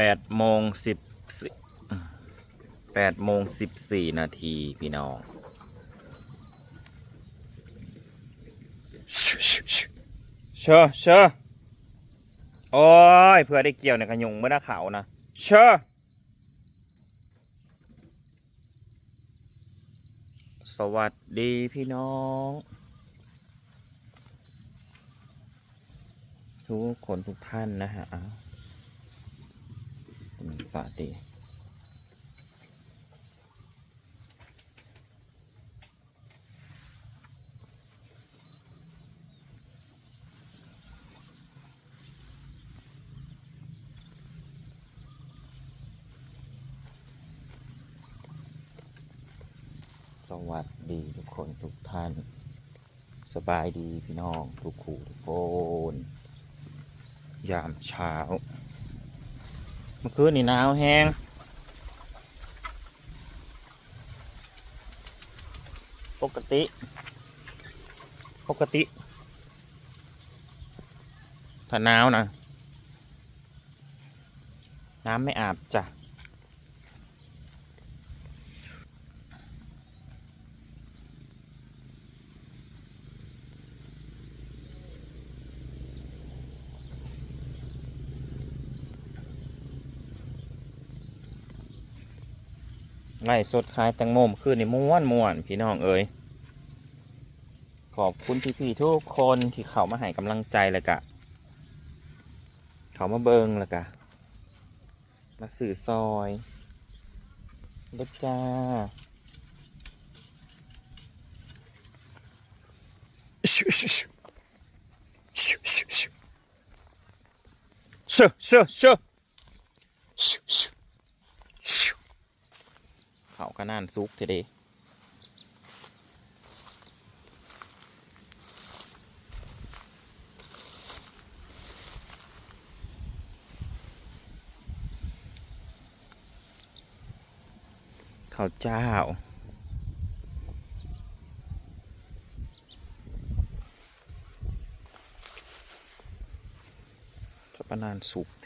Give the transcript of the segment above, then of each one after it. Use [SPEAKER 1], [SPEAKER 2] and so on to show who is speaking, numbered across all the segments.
[SPEAKER 1] ปดโมงสิบแปดโมงสิบสี่นาทีพี่น้อง เชอเชอโอ้ย เพื่อได้เกี่ยวในกระยุงเมื่อหน้าเขานะ เชอสวัสดีพี่น้อง ทุกคนทุกท่านนะฮะ สวัสดีสวัสดีทุกคนทุกท่าน สบายดีพี่น้อง ทุกคู่ทุกคน ยามเช้า เมื่อคืนนี่หนาวแห้งปกติ ปกติ ถ้าหนาวนะ น้ำไม่อาบจ้ะ ไล่สดขายแตงโมมคือในม้วนม้วนพี่น้องเอ๋ยขอบคุณพี่ๆทุกคนที่เข้ามาให้กำลังใจเลยกะ เข้ามาเบิงเลยกะ มาสื่อซอยลดจ้าชิชิชิชิชิชิ เขาก็น่านซุกเทเดข้าวเจ้าจะปนานสุก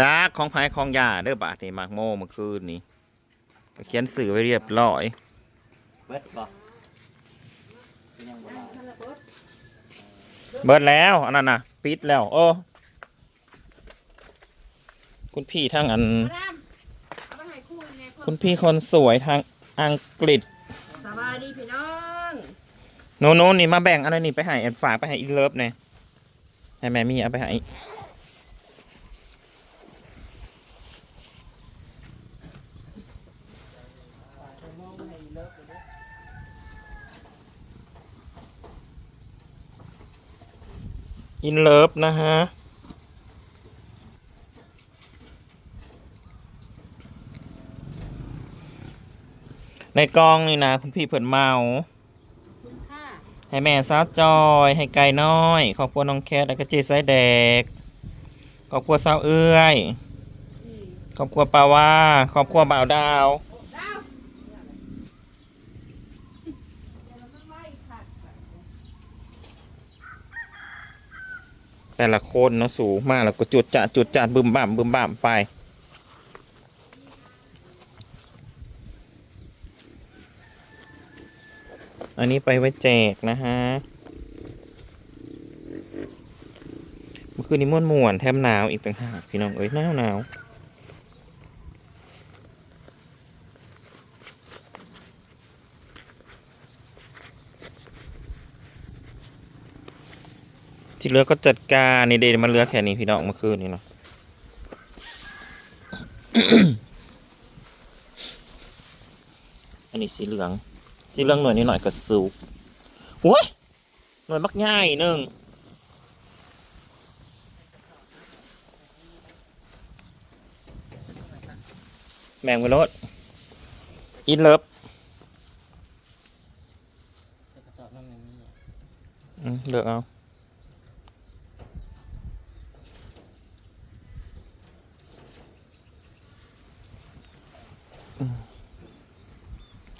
[SPEAKER 1] จากของภายของยาเด้อบาทนี่มากโมเมื่อคืนนี้ก็เขียนสื่อไว้เรียบร้อย
[SPEAKER 2] เบิดบ่
[SPEAKER 1] เบิดแล้วอันนั้นนะปิดแล้ว โอ้คุณพี่ทางอัน
[SPEAKER 3] เอาไปให้คู่เนี่ย
[SPEAKER 1] คุณพี่คนสวยทางอังกฤษ
[SPEAKER 3] สบายดีพี่น้อง
[SPEAKER 1] โน้นโน้นนี่มาแบ่งอันนี้ไปให้ฝากไปให้อีเลิฟเนี่ยให้แม่มี่เอาไปให้ อินเลิฟนะฮะ ในกองนี่นะคุณพี่เพิ่นเมา
[SPEAKER 3] คุณค่า
[SPEAKER 1] ให้แม่สาวจอย ให้ไก่น้อยครอบครัวน้องแคทแล้วก็เจสายแดกครอบครัวสาวเอื้อย
[SPEAKER 3] นี่
[SPEAKER 1] ครอบครัวปาว่าครอบครัวบ่าวดาว
[SPEAKER 3] ดาว
[SPEAKER 1] แต่ละคนเนาะสูงมากแล้วก็จุดจะจุดจัดบึมบ่ามบึมบ่ามไป อันนี้ไปไว้แจกนะฮะเมื่อคืนนี้ม่วนม่วนแถมหนาวอีกต่างหากพี่น้องเอ้ยหนาวหนาว ที่เหลือก็จัดการนี่เดยวมันเหลือแค่นี้พี่น้องเมื่อคืนนี้เนาะอันนี้สีเหลืองสีเหลืองหน่วยนิดหน่อยก็สูกโอ้ยหน่วยมักง่ายหนึ่งแบ่งไปรถอินเลิฟ
[SPEAKER 2] ใส่กระสอบ
[SPEAKER 1] เลือกเอา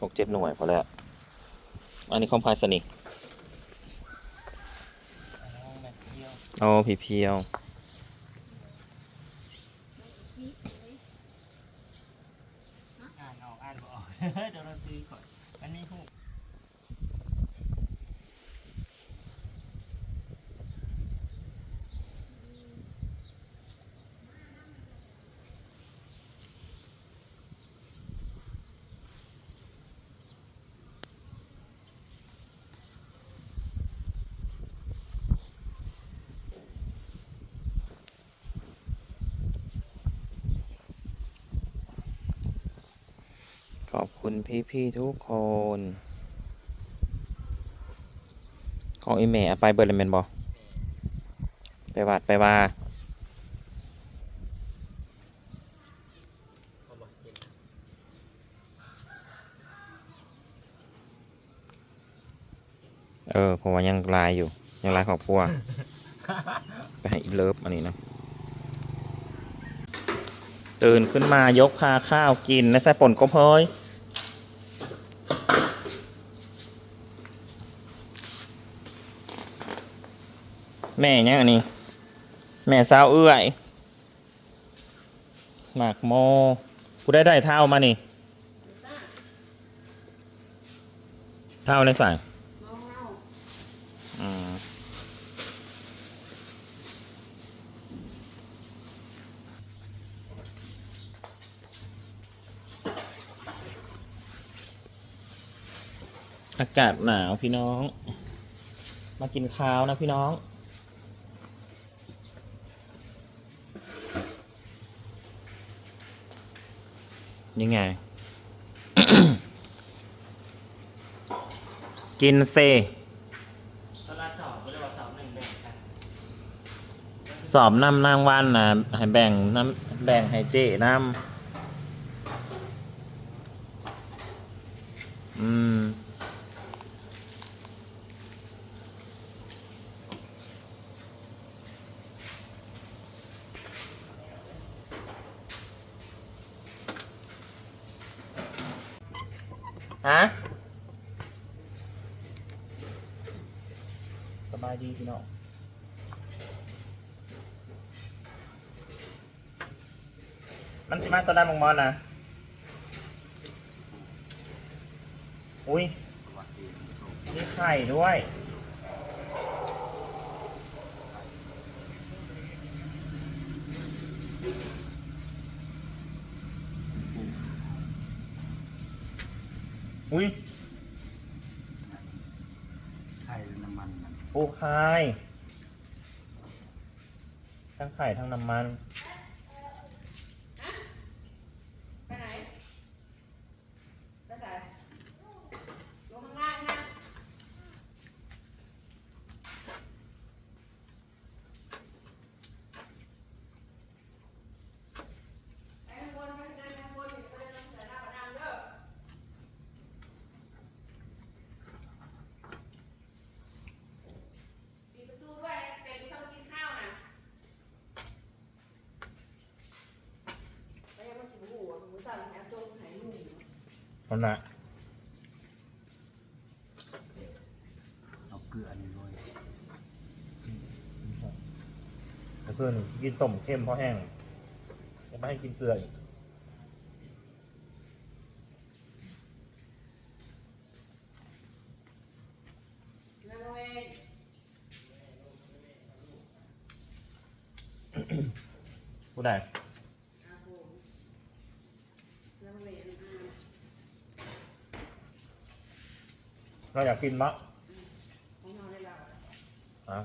[SPEAKER 1] หกเจ็ดหน่วยพอแล้ว อันนี้คอมพายสนิก
[SPEAKER 2] เอาผีเพียว
[SPEAKER 1] อ่านออกอ่านออกเดี๋ยวเราซื้อ
[SPEAKER 2] ก่อนอันนี้ถูก
[SPEAKER 1] อบคุณพี่ๆทุกคน ของอีเมลไปเบิร์เลยแมนบอไปวัดไปว่า
[SPEAKER 2] เออกกิน
[SPEAKER 1] เออผมว่ายังไลายอยู่ ยังไลายครอบครัวไปให้อีเลิฟอันนี้นะตื่นขึ้นมายกพาข้าวกินและใส่ป่นกบเฮ้ย แม่ยังอันนี้ แม่สาวเอื้อยหมากโมกูได้ได้เท่ามานี่เท่าในสาย
[SPEAKER 3] เมาเมา
[SPEAKER 1] อืมอากาศหนาวพี่น้อง มากินข้าวนะพี่น้อง ยังไง กินเซ
[SPEAKER 2] ตอนละสองก็เลยว่าสองหนึ่งแบ่งกัน
[SPEAKER 1] สอบนำนางวันนะให้แบ่งน้ำแบ่งให้เจ้น้ำ ฮะสบายดีพี่น้องมันสิมาตัวได้มองมอนนะอุ้ยมีไข่ด้วย อุ้ย
[SPEAKER 2] ไข่หรือน้ำมันมัน
[SPEAKER 1] ปูไข่ทั้งไข่ทั้งน้ำมัน
[SPEAKER 3] ไปไหนไปใส่ลงข้างล่างนะไปข้างบนไปเดินข้างบนไปเดินใส่หน้ากระดานเด้อปิดประตูด้วยเป็ดเข้ามากินข้าวน่ะ แล้วยังมาสิบหัวหมูสั่นแอบจงหายลูกอยู่
[SPEAKER 1] นั่นนะ
[SPEAKER 2] เอาเกลือนี่ด้วย
[SPEAKER 1] แล้วเพื่อนกินต้มเข้มเพราะแห้งจะไม่ให้กินเกลืออีก
[SPEAKER 3] แล้วเราเอง
[SPEAKER 1] ผู้ใด
[SPEAKER 3] อาสูงแล้วเราเองอ่า
[SPEAKER 1] เราอยากกินมะ
[SPEAKER 3] อะ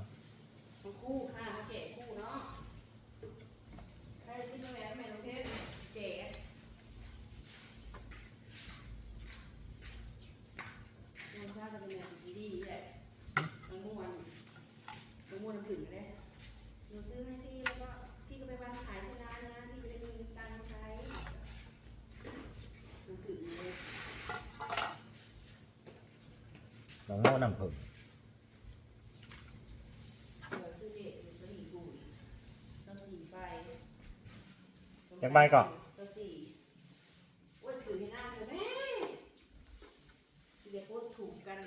[SPEAKER 3] ของคู่ค่ะมาแกะคู่เนาะได้ที่โรงแรมแม่น้องเพชรแจกเงินค่าจะเป็นแบบดีดีแหละทั้งมวนทั้งมวนน้ำผึ้งเลยหนูซื้อให้พี่แล้วก็พี่ก็ไปวางขายที่ร้านนะพี่จะได้มีตังค์ใช้น้ำผึ้งเลย
[SPEAKER 1] น้องโม่น้ำผึ้ง
[SPEAKER 3] เออซื้อเด็กซื้อสี่ถุงเราสี่ ใบ
[SPEAKER 1] จากใบก่อน
[SPEAKER 3] เราสี่อ้วนถือให้หน้าเธอแม่เดี๋ยวพูดถูกกัน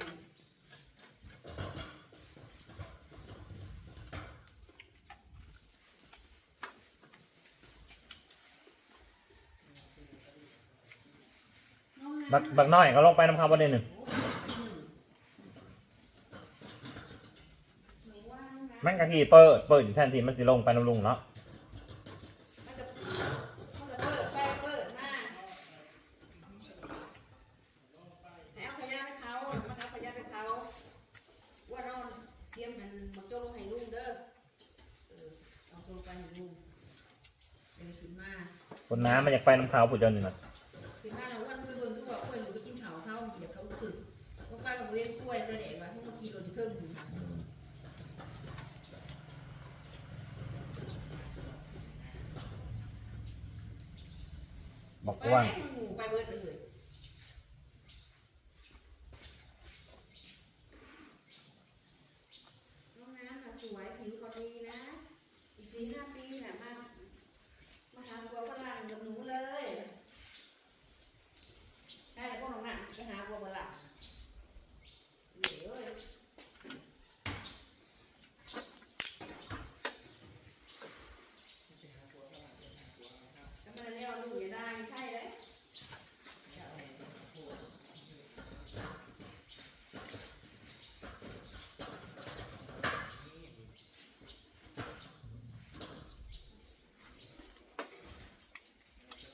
[SPEAKER 1] บักบักน้อยก็ลงไปน้ำข้าวประเด็นหนึ่ง
[SPEAKER 3] หนู ว่านะ
[SPEAKER 1] แม่งกะทีเปิดเปิดอยู่แทนที่มันสิลงไปน้ำลุงเนาะ
[SPEAKER 3] มันจะมันจะเปิดไปเปิดมาให้เอาขยะไปเผามันเอาขยะไปเผาว่านอนเสียมมันมันโจลงให้ลุงเด้อเออเอาโจลงไปให้ลุงเดินขึ้นมา
[SPEAKER 1] คนน้ำมันอยากไปน้ำข้าวผู้เจนนี่นะ
[SPEAKER 3] ขึ้นมาแล้วอ้วนเพื่อนๆทุกคน
[SPEAKER 1] บอก
[SPEAKER 3] ไป
[SPEAKER 1] ว่า
[SPEAKER 3] งไปเบิดเลยน้องน้ำน่ะสวยผิวเขาดีนะ อีกสี่ห้าปีน่ะมาหาบัวฝรั่งกับหนูเลยได้แล้วพวกน้องน่ะไปหาบัวฝรั่งเดี๋ยวเอ้ยทำไมเรียกว่าลูกอย่าได้ใช่เลย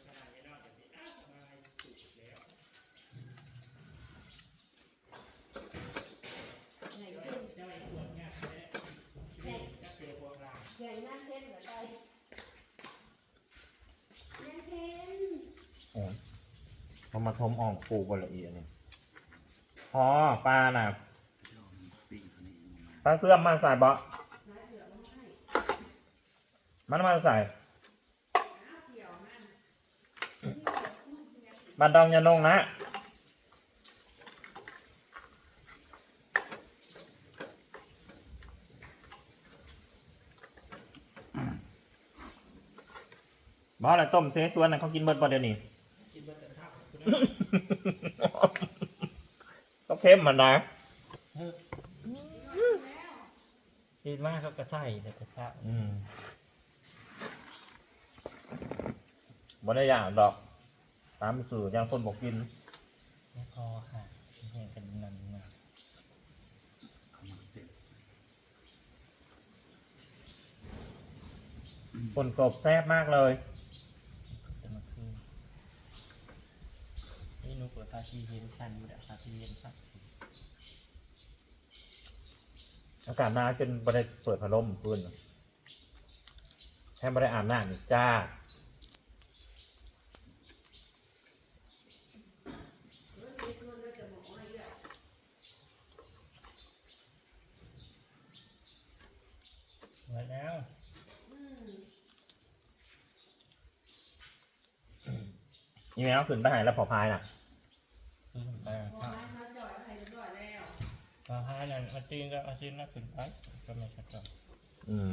[SPEAKER 2] ขนาดนี้นอกจากสิอ้าสบายสุดแล้ว
[SPEAKER 3] ใหญ่
[SPEAKER 2] เจ้า
[SPEAKER 3] ขึ้น
[SPEAKER 2] เจ้าไอ้ขวดเนี่ยแท้นี่จะเสียพวกเรา
[SPEAKER 3] ใหญ่นั่นเท่นเหรอใจนั่นเท่น
[SPEAKER 1] โอ้ย เขามาทมอ่องปูกบนละเอียดนี่พอปลาน่ะปลาเสื่อมมาใส่บ่
[SPEAKER 3] น้อยเหลือมาให้
[SPEAKER 1] มันมาใส่บันดองยานงนะบ่อะไรต้มเสสวนน่ะเขากินเบิดบ่เดี๋ยวนี้
[SPEAKER 2] ก็เข้
[SPEAKER 1] มมันนะ
[SPEAKER 2] กินมากเขาก็ใส่แต่แต่เช้า
[SPEAKER 1] อืมบ่ได้อย่างดอก ตามสื่อยังคนบอกกิน
[SPEAKER 2] ไม่พอค่ะเห็นกันนั่นนะ
[SPEAKER 1] คนกบแซ่บมากเลย
[SPEAKER 2] จะมาคืนนี่ นุกเปิดภาชีเห็นชันอยู่แหละภาชีเห็นชัน
[SPEAKER 1] อากาศหนาวจนบ่ได้เปิดพัดลมพื้นแค่บ่ได้อาบน้ำนี่จ้า
[SPEAKER 3] เออเสียส่วยจะหมออะไรอะ
[SPEAKER 2] ไว้แล้ว
[SPEAKER 3] อืม
[SPEAKER 1] นี่แมวขึ้นไปหายแล้วพอพายน่ะ
[SPEAKER 2] ขึ้นไป
[SPEAKER 3] พอให้มาจ่อยให้เรียบร้อยแล้ว
[SPEAKER 2] พอหานั่นมา ตีนก็เอาชิ้นนั้นขึ้นไปก็ไม่ชัดหรอก
[SPEAKER 1] อืม